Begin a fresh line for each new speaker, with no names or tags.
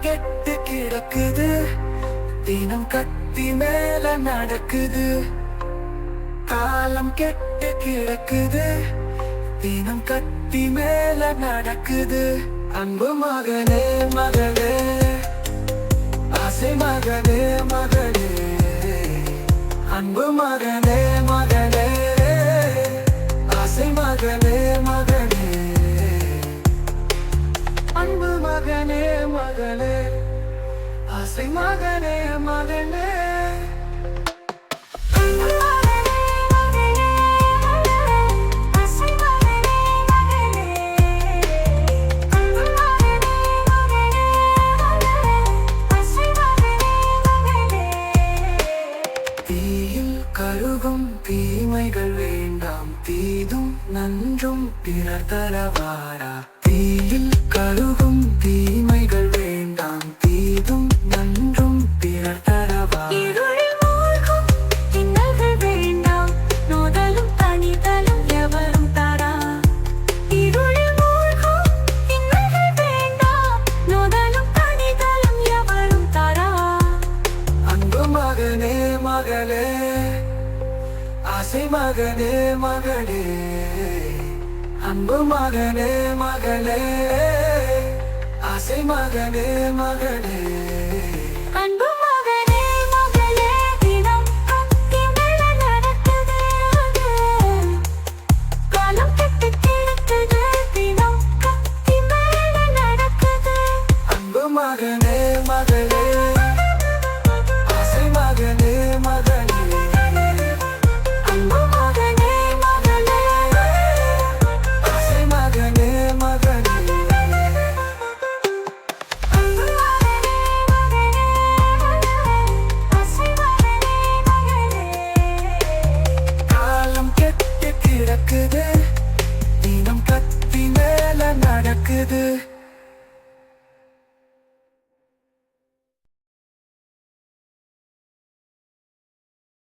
கெட்டு கிடக்குது. தினம் கத்தி மேல நடக்குது. காலம் கெட்டு கிடக்குது. தினம் கத்தி மேல நடக்குது. அன்பு மகனே மகளே. ஆசை மகனே மகளே. அன்பு மகனே மகளே. ஆசை மகனே மகனே ஆசை மகனே மகனே. கருகும் தீமைகள் வேண்டாம் தீதும் நன்றும் பிறர் தரவாரா? தீயில் கருகும் மகனே மகளே. ஆசை மகனே மகளே. அன்பு மகனே மகளே. ஆசை மகனே மகளே.
நடக்குது.
கிடக்குது தினம் கத்தி மேல நடக்குது.